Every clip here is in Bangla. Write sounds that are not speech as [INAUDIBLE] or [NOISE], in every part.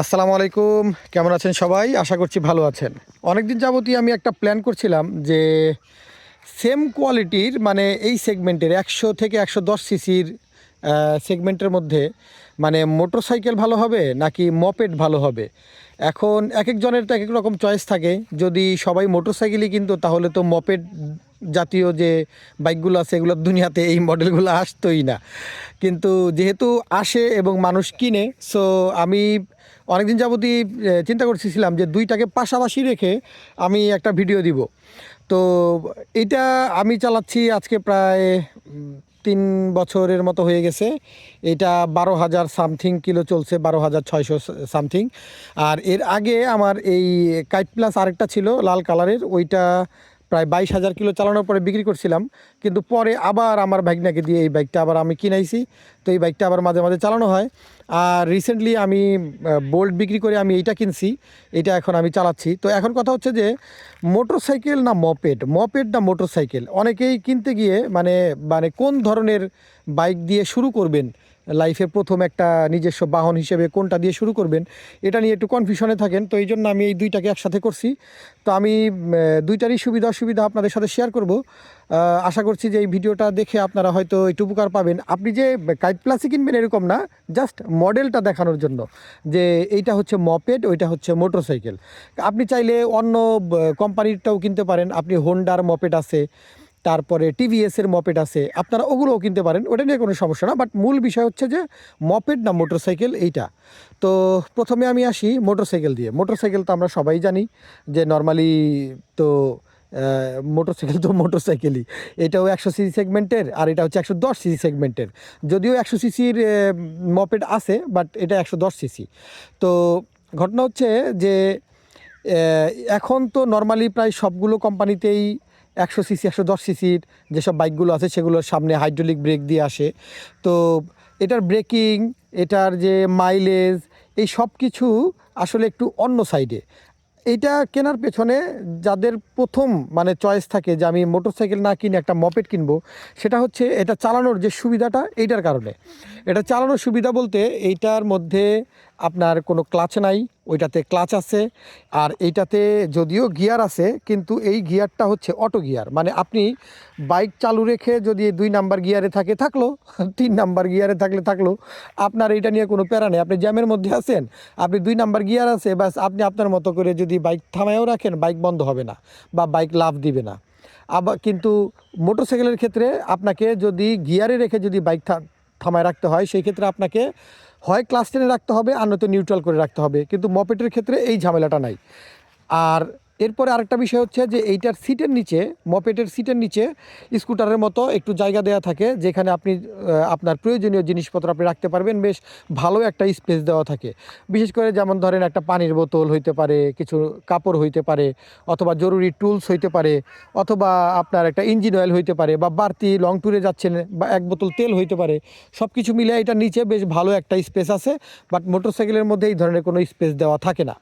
আসসালামু আলাইকুম, কেমন আছেন সবাই? আশা করছি ভালো আছেন। অনেক দিন যাবতই আমি একটা প্ল্যান করছিলাম যে সেম কোয়ালিটির মানে এই সেগমেন্টের একশো থেকে একশো দশ সিসির সেগমেন্টের মধ্যে মানে মোটরসাইকেল ভালো হবে নাকি মপেড ভালো হবে? এখন এক একজনের তো এক এক রকম চয়েস থাকে। যদি সবাই মোটরসাইকেলই কিনতো, তাহলে তো মপেড জাতীয় যে বাইকগুলো আছে এগুলোর দুনিয়াতে এই মডেলগুলো আসতোই না। কিন্তু যেহেতু আসে এবং মানুষ কিনে সো আমি অনেকদিন যাবতই চিন্তা করছিলাম যে দুইটাকে পাশাপাশি রেখে আমি একটা ভিডিও দিব। তো এটা আমি চালাচ্ছি আজকে প্রায় তিন বছরের মতো হয়ে গেছে। এটা বারো হাজার সামথিং কিলো চলছে, বারো হাজার ছয়শো সামথিং। আর এর আগে আমার এই কাইট প্লাস আরেকটা ছিল লাল কালারের, ওইটা প্রায় বাইশ হাজার কিলো চালানোর পরে বিক্রি করছিলাম, কিন্তু পরে আবার আমার ভাগনাকে দিয়ে এই বাইকটা আবার আমি কিনাইছি। তো এই বাইকটা আবার মাঝে মাঝে চালানো হয়। আর রিসেন্টলি আমি বোল্ট বিক্রি করে আমি এইটা কিনছি, এটা এখন আমি চালাচ্ছি। তো এখন কথা হচ্ছে যে মোটরসাইকেল না মপেড মপেড না মোটরসাইকেল অনেকেই কিনতে গিয়ে মানে মানে কোন ধরনের বাইক দিয়ে শুরু করবেন? লাইফে প্রথম একটা নিজস্ব বাহন হিসেবে কোনটা দিয়ে শুরু করবেন, এটা নিয়ে একটু কনফিউশনে থাকেন। তো এই জন্য আমি এই দুইটাকে একসাথে করছি। তো আমি দুইটারই সুবিধা অসুবিধা আপনাদের সাথে শেয়ার করব। আশা করছি যে এই ভিডিওটা দেখে আপনারা হয়তো একটু উপকার পাবেন। আপনি যে কাইট প্লাসই কিনবেন এরকম না জাস্ট মডেলটা দেখানোর জন্য। যে এইটা হচ্ছে মপেড ওইটা হচ্ছে মোটরসাইকেল আপনি চাইলে অন্য কোম্পানিরটাও কিনতে পারেন। আপনি হোন্ডার মপেড আছে। তারপরে টিভিএসের মপেড আছে। আপনারা ওগুলোও কিনতে পারেন, ওটা নিয়ে কোনো সমস্যা না বাট মূল বিষয় হচ্ছে যে মপেড না মোটরসাইকেল এইটা। তো প্রথমে আমি আসি মোটরসাইকেল দিয়ে। মোটরসাইকেল তো আমরা সবাই জানি যে নর্মালি তো মোটরসাইকেল তো মোটরসাইকেলই এটাও একশো সিসি সেগমেন্টের আর এটা হচ্ছে একশো দশ সিসি সেগমেন্টের যদিও একশো সিসির মপেড আছে বাট এটা একশো দশ সিসি তো ঘটনা হচ্ছে যে এখন তো নর্মালি প্রায় সবগুলো কোম্পানিতেই একশো সিসি, একশো দশ সিসির যেসব বাইকগুলো আছে সেগুলোর সামনে হাইড্রোলিক ব্রেক দিয়ে আসে। তো এটার ব্রেকিং, এটার যে মাইলেজ, এই সব কিছু আসলে একটু অন্য সাইডে এইটা কেনার পেছনে যাদের প্রথম মানে চয়েস থাকে যে আমি মোটরসাইকেল না কিনে একটা মপেট কিনবো, সেটা হচ্ছে এটা চালানোর যে সুবিধাটা এইটার কারণে। এটা চালানোর সুবিধা বলতে এইটার মধ্যে আপনার কোনো ক্লাচ নাই, ওইটাতে ক্লাচ আছে। আর এইটাতে যদিও গিয়ার আছে, কিন্তু এই গিয়ারটা হচ্ছে অটো গিয়ার। মানে আপনি বাইক চালু রেখে যদি দুই নাম্বার গিয়ারে থাকে, থাকল, [LAUGHS] তিন নাম্বার গিয়ারে থাকলে থাকল, আপনার এইটা নিয়ে কোনো প্যারা নেই। আপনি জ্যামের মধ্যে আছেন, আপনি দুই নাম্বার গিয়ার আছে, ব্যাস আপনি আপনার মতো করে যদি বাইক থামায়ও রাখেন, বাইক বন্ধ হবে না বা বাইক লাভ দিবে না। আবার কিন্তু মোটরসাইকেলের ক্ষেত্রে আপনাকে যদি গিয়ারে রেখে যদি বাইক থামায় রাখতে হয়, সেই ক্ষেত্রে আপনাকে হয় ক্লাস টেনে রাখতে হবে আর নয়তো নিউট্রাল করে রাখতে হবে। কিন্তু মপেটের ক্ষেত্রে এই ঝামেলাটা নাই। আর এরপরে আরেকটা বিষয় হচ্ছে যে এইটার সিটের নিচে, মপেটের সিটের নিচে স্কুটারের মতো একটু জায়গা দেওয়া থাকে, যেখানে আপনি আপনার প্রয়োজনীয় জিনিসপত্র আপনি রাখতে পারবেন। বেশ ভালো একটা স্পেস দেওয়া থাকে। বিশেষ করে যেমন ধরেন একটা পানির বোতল হইতে পারে, কিছু কাপড় হইতে পারে, অথবা জরুরি টুলস হইতে পারে, অথবা আপনার একটা ইঞ্জিন অয়েল হইতে পারে, বা বাড়তি লং ট্যুরে যাচ্ছেন, বা এক বোতল তেল হইতে পারে সব কিছু মিলে এটা নিচে বেশ ভালো একটা স্পেস আছে, বাট মোটরসাইকেলের মধ্যে এই ধরনের কোনো স্পেস দেওয়া থাকে না।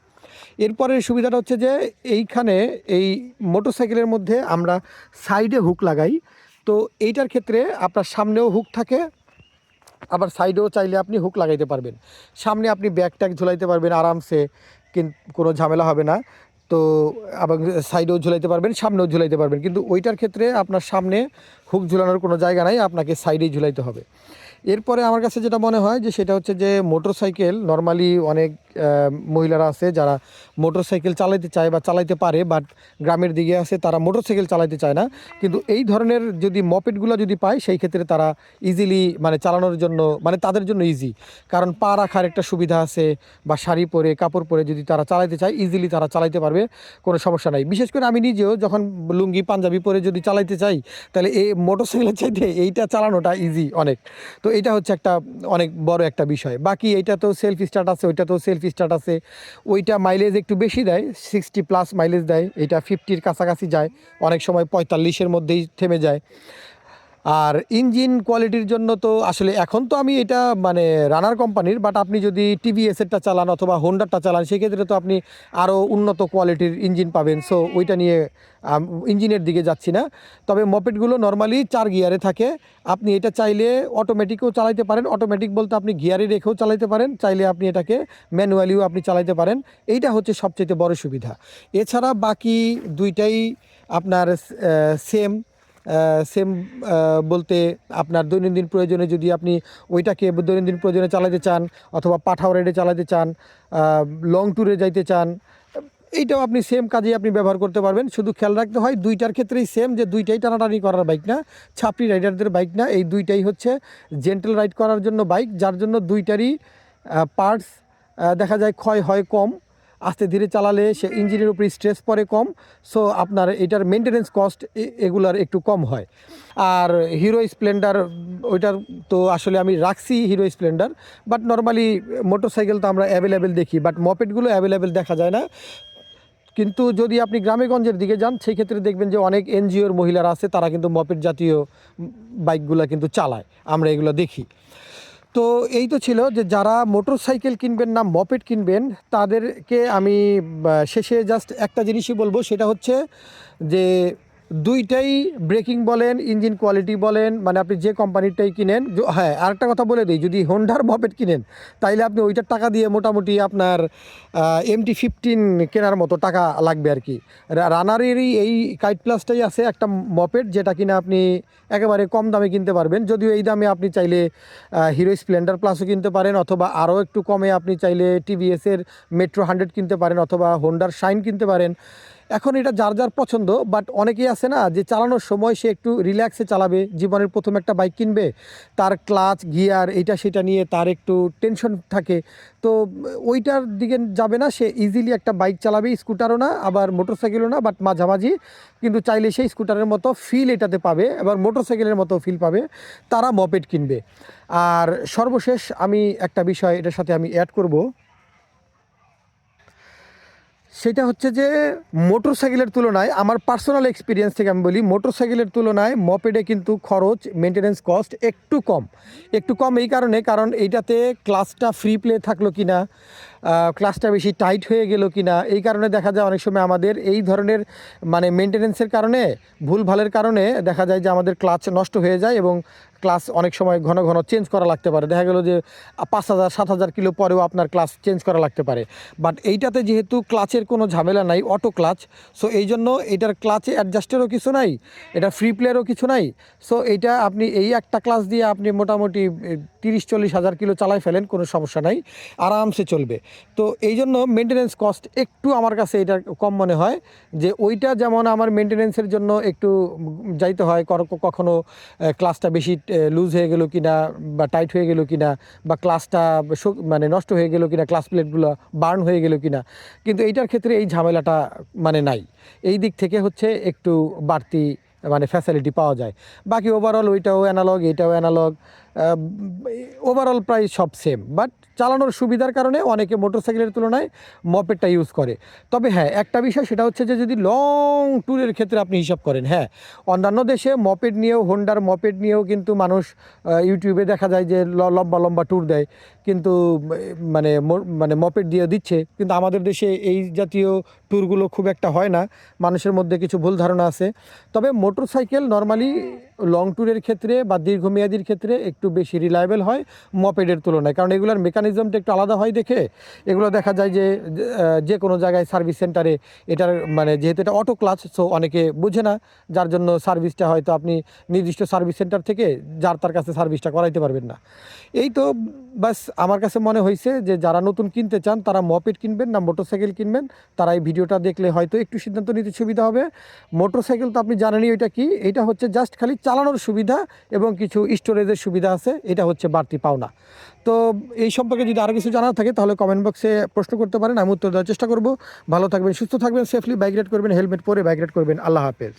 এরপরের সুবিধাটা হচ্ছে যে এইখানে এই মোটরসাইকেলের মধ্যে আমরা সাইডে হুক লাগাই। তো এইটার ক্ষেত্রে আপনার সামনেও হুক থাকে, আবার সাইডেও চাইলে আপনি হুক লাগাইতে পারবেন। সামনে আপনি ব্যাগ ট্যাগ ঝুলাইতে পারবেন আরামসে কিন্তু কোনো ঝামেলা হবে না। তো আবার সাইডেও ঝুলাইতে পারবেন, সামনেও ঝুলাইতে পারবেন। কিন্তু ওইটার ক্ষেত্রে আপনার সামনে হুক ঝুলানোর কোনো জায়গা নাই, আপনাকে সাইডেই ঝুলাইতে হবে। এরপরে আমার কাছে যেটা মনে হয় যে সেটা হচ্ছে যে মোটরসাইকেল নর্মালি অনেক মহিলারা আছে যারা মোটরসাইকেল চালাইতে চায় বা চালাইতে পারে বাট গ্রামের দিকে আছে তারা মোটর সাইকেল চালাইতে চায় না। কিন্তু এই ধরনের যদি মপেটগুলো যদি পায়, সেই ক্ষেত্রে তারা ইজিলি মানে চালানোর জন্য মানে তাদের জন্য ইজি কারণ পা রাখার একটা সুবিধা আছে বা শাড়ি পরে, কাপড় পরে যদি তারা চালাইতে চায় ইজিলি তারা চালাইতে পারবে, কোনো সমস্যা নাই। বিশেষ করে আমি নিজেও যখন লুঙ্গি, পাঞ্জাবি পরে যদি চালাইতে চাই, তাহলে এই মোটর সাইকেলের চাইতে এইটা চালানোটা ইজি অনেক। তো এটা হচ্ছে একটা অনেক বড় একটা বিষয়। বাকি এইটা তো সেলফ স্টার্ট আছে, ওইটা তো সেলফ স্টার্ট আছে, ওইটা মাইলেজ একটু বেশি দেয় সিক্সটি প্লাস মাইলেজ দেয়, এটা ফিফটির কাছাকাছি যায়, অনেক সময় পঁয়তাল্লিশের মধ্যেই থেমে যায়। আর ইঞ্জিন কোয়ালিটির জন্য তো আসলে এখন তো আমি এটা মানে রানার কোম্পানির বাট আপনি যদি টিভিএসেরটা চালান অথবা হোন্ডারটা চালান, সেক্ষেত্রে তো আপনি আরও উন্নত কোয়ালিটির ইঞ্জিন পাবেন। সো ওইটা নিয়ে ইঞ্জিনের দিকে যাচ্ছি না। তবে মপেডগুলো নর্মালি চার গিয়ারে থাকে। আপনি এটা চাইলে অটোমেটিকও চালাইতে পারেন। অটোমেটিক বলতে আপনি গিয়ারে রেখেও চালাইতে পারেন। চাইলে আপনি এটাকে ম্যানুয়ালিও আপনি চালাইতে পারেন। এইটা হচ্ছে সবচেয়ে বড় সুবিধা। এছাড়া বাকি দুইটাই আপনার সেম সেম বলতে আপনার দৈনন্দিন প্রয়োজনে যদি আপনি ওইটাকে দৈনন্দিন প্রয়োজনে চালাতে চান অথবা পাঠাও রাইডে চালাতে চান লং ট্যুরে যাইতে চান, এইটাও আপনি সেম কাজে আপনি ব্যবহার করতে পারবেন। শুধু খেয়াল রাখতে হয় দুইটার ক্ষেত্রেই সেম যে দুইটাই টানাটানি করার বাইক না, ছাপড়ি রাইডারদের বাইক না, এই দুইটাই হচ্ছে জেন্টেল রাইড করার জন্য বাইক যার জন্য দুইটারই পার্টস দেখা যায় ক্ষয় হয় কম। আস্তে ধীরে চালালে সে ইঞ্জিনের উপরে স্ট্রেস পড়ে কম সো আপনার এটার মেনটেনেন্স কস্ট এগুলার একটু কম হয়। আর হিরো স্প্লেন্ডার ওইটার তো আসলে আমি রাখছি Hero Splendor but normally motorcycle তো আমরা অ্যাভেলেবেল দেখি বাট মপেটগুলো অ্যাভেলেবেল দেখা যায় না। কিন্তু যদি আপনি গ্রামেগঞ্জের দিকে যান সেই ক্ষেত্রে দেখবেন যে অনেক এনজিওর মহিলারা আছে, তারা কিন্তু মপেট জাতীয় বাইকগুলো কিন্তু চালায়, আমরা এগুলো দেখি। তো এই তো ছিল যে যারা মোটর সাইকেল কিনবেন না মপেট কিনবেন, তাদেরকে আমি শেষে জাস্ট একটা জিনিসই বলব, সেটা হচ্ছে যে দুইটাই ব্রেকিং বলেন, ইঞ্জিন কোয়ালিটি বলেন মানে আপনি যে কোম্পানিরটাই কিনেন হ্যাঁ আরেকটা কথা বলে দিই, যদি হোন্ডার মপেট কিনেন, তাইলে আপনি ওইটার টাকা দিয়ে মোটামুটি আপনার এমটি ফিফটিন কেনার মতো টাকা লাগবে আর কি। রানারেরই এই কাইট প্লাসটাই আছে একটা মপেট যেটা কিনা আপনি একেবারে কম দামে কিনতে পারবেন। যদিও এই দামে আপনি চাইলে হিরো স্প্লেন্ডার প্লাসও কিনতে পারেন, অথবা আরও একটু কমে আপনি চাইলে টিভিএসের মেট্রো হান্ড্রেড কিনতে পারেন, অথবা হোন্ডার শাইন কিনতে পারেন। এখন এটা যার যার পছন্দ বাট অনেকেই আছে না যে চালানোর সময় সে একটু রিল্যাক্সে চালাবে, জীবনের প্রথম একটা বাইক কিনবে, তার ক্লাচ গিয়ার এইটা সেটা নিয়ে তার একটু টেনশন থাকে। তো ওইটার দিকে যাবে না, সে ইজিলি একটা বাইক চালাবে স্কুটারও না, আবার মোটরসাইকেলও না বাট মাঝামাঝি, কিন্তু চাইলে সেই স্কুটারের মতো ফিল এটাতে পাবে এবার মোটরসাইকেলের মতো ফিল পাবে, তারা মপেড কিনবে। আর সর্বশেষ আমি একটা বিষয় এটার সাথে আমি অ্যাড করব। সেটা হচ্ছে যে মোটর সাইকেলের তুলনায় আমার পার্সোনাল এক্সপিরিয়েন্স থেকে আমি বলি মোটর সাইকেলের তুলনায় মপেডে কিন্তু খরচ মেনটেনেন্স কস্ট একটু কম। একটু কম এই কারণে, কারণ এইটাতে ক্লাসটা ফ্রি প্লে থাকল কি না ক্লাসটা বেশি টাইট হয়ে গেল কি না এই কারণে দেখা যায় অনেক সময় আমাদের এই ধরনের মানে মেনটেনেন্সের কারণে, ভুলভালের কারণে দেখা যায় যে আমাদের ক্লাচ নষ্ট হয়ে যায় এবং ক্লাস অনেক সময় ঘন ঘন চেঞ্জ করা লাগতে পারে। দেখা গেলো যে পাঁচ হাজার, সাত হাজার কিলো পরেও আপনার ক্লাস চেঞ্জ করা লাগতে পারে। বাট এইটাতে যেহেতু ক্লাচের কোনো ঝামেলা নাই অটো ক্লাচ সো এই জন্য এটার ক্লাচে অ্যাডজাস্টেরও কিছু নাই, এটা ফ্রি প্লেয়ারও কিছু নাই। সো এইটা আপনি এই একটা ক্লাস দিয়ে আপনি মোটামুটি তিরিশ, চল্লিশ হাজার কিলো চালাই ফেলেন, কোনো সমস্যা নাই, আরামসে চলবে। তো এই জন্য মেনটেনেন্স কস্ট একটু আমার কাছে এটা কম মনে হয় যে ওইটা যেমন আমার মেনটেনেন্সের জন্য একটু যাইতে হয় কখনো ক্লাসটা বেশি লুজ হয়ে গেল কিনা বা টাইট হয়ে গেল কিনা বা ক্লাসটা মানে নষ্ট হয়ে গেল কিনা ক্লাস প্লেটগুলো বার্ন হয়ে গেল কিনা। কিন্তু এইটার ক্ষেত্রে এই ঝামেলাটা মানে নাই। এই দিক থেকে হচ্ছে একটু বাড়তি মানে ফ্যাসিলিটি পাওয়া যায়। বাকি ওভারঅল ওইটাও অ্যানালগ এটাও অ্যানালগ ওভারঅল প্রায় সব সেম বাট চালানোর সুবিধার কারণে অনেকে মোটরসাইকেলের তুলনায় মপেডটা ইউজ করে। তবে হ্যাঁ একটা বিষয় সেটা হচ্ছে যে যদি লং ট্যুরের ক্ষেত্রে আপনি হিসাব করেন হ্যাঁ অন্যান্য দেশে মপেড নিয়েও হোন্ডার মপেড নিয়েও কিন্তু মানুষ ইউটিউবে দেখা যায় যে লম্বা লম্বা ট্যুর দেয়। কিন্তু মানে মানে মপেড দিয়ে দিচ্ছে। কিন্তু আমাদের দেশে এই জাতীয় ট্যুরগুলো খুব একটা হয় না। মানুষের মধ্যে কিছু ভুল ধারণা আছে। তবে মোটরসাইকেল নর্মালি লং ট্যুরের ক্ষেত্রে বা দীর্ঘমেয়াদীর ক্ষেত্রে একটু বেশি রিলায়েবল হয় মপেডের তুলনায়। কারণ এগুলোর মেকানিজমটা একটু আলাদা হয় দেখে। এগুলো দেখা যায় যে যে কোনো জায়গায় সার্ভিস সেন্টারে এটার মানে যেহেতু এটা অটো ক্লাচ সো অনেকে বুঝে না, যার জন্য সার্ভিসটা হয়তো আপনি নির্দিষ্ট সার্ভিস সেন্টার থেকে যার তার কাছে সার্ভিসটা করাইতে পারবেন না। এই তো বাস আমার কাছে মনে হয়েছে যে, যারা নতুন কিনতে চান, তারা মপেড কিনবেন না মোটরসাইকেল কিনবেন। তারা এই ভিডিওটা দেখলে হয়তো একটু সিদ্ধান্ত নিতে সুবিধা হবে। মোটরসাইকেল তো আপনি জানেনই ওইটা কি? এটা হচ্ছে জাস্ট খালি চালানোর সুবিধা এবং কিছু স্টোরেজের সুবিধা আছে, এটা হচ্ছে বাড়তি পাওনা। তো এই সম্পর্কে যদি আরও কিছু জানার থাকে, তাহলে কমেন্ট বক্সে প্রশ্ন করতে পারেন, আমি উত্তর দেওয়ার চেষ্টা করব। ভালো থাকবেন, সুস্থ থাকবেন সেফলি বাইক রাইড করবেন হেলমেট পরে বাইক রাইড করবেন। আল্লাহ হাফেজ।